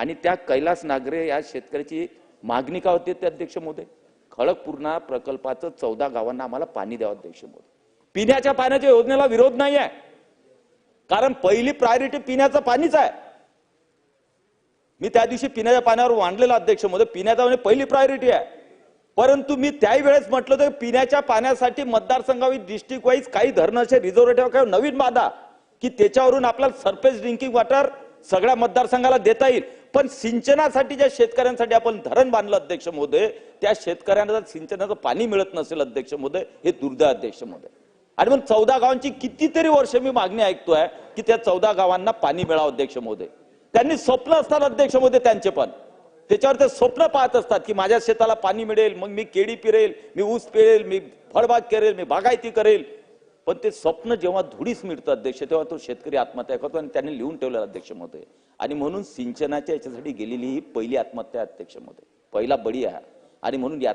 आणि त्या कैलास नागरे या शेतकऱ्याची मागणी का होती ते अध्यक्ष महोदय? खडकपूर्णा प्रकल्पाचं चौदा गावांना आम्हाला पाणी द्यावं अध्यक्ष महोदय. पिण्याच्या पाण्याच्या योजनेला विरोध नाही आहे कारण पहिली प्रायोरिटी पिण्याचं पाणीच आहे. मी त्या दिवशी पिण्याच्या पाण्यावर मांडलेला अध्यक्ष महोदय. पिण्याचा म्हणजे पहिली प्रायोरिटी आहे. परंतु मी त्याही वेळेस म्हटलं तर पिण्याच्या पाण्यासाठी मतदारसंघावी डिस्ट्रिक्ट वाईज काही धरणं असे रिझर्वेटिव्ह काही नवीन बाधा की त्याच्यावरून आपल्याला सरफेस ड्रिंकिंग वॉटर सगळ्या मतदारसंघाला देता येईल. पण सिंचनासाठी ज्या शेतकऱ्यांसाठी आपण धरण बांधलं अध्यक्ष महोदय त्या शेतकऱ्यांना सिंचनाचं पाणी मिळत नसेल अध्यक्ष महोदय हे दुर्दैव अध्यक्ष महोदय. आणि मग चौदा गावांची कितीतरी वर्ष मी मागणी ऐकतोय की त्या चौदा गावांना पाणी मिळावं अध्यक्ष महोदय. त्यांनी स्वप्न असतात अध्यक्ष महोदय त्यांचे पण. त्याच्यावर ते स्वप्न पाहत असतात की माझ्या शेताला पाणी मिळेल मग मी केळी पिरेल मी ऊस पिळेल मी फळबाग करेल मी बागायती करेल. पण ते स्वप्न जेव्हा धुडीस मिळतं अध्यक्ष तेव्हा तो शेतकरी आत्महत्या करतो आणि त्याने लिहून ठेवलेला अध्यक्ष महोदय. आणि म्हणून सिंचनाच्या याच्यासाठी गेलेली ही पहिली आत्महत्या अध्यक्ष महोदय. पहिला बळी आहे आणि म्हणून यात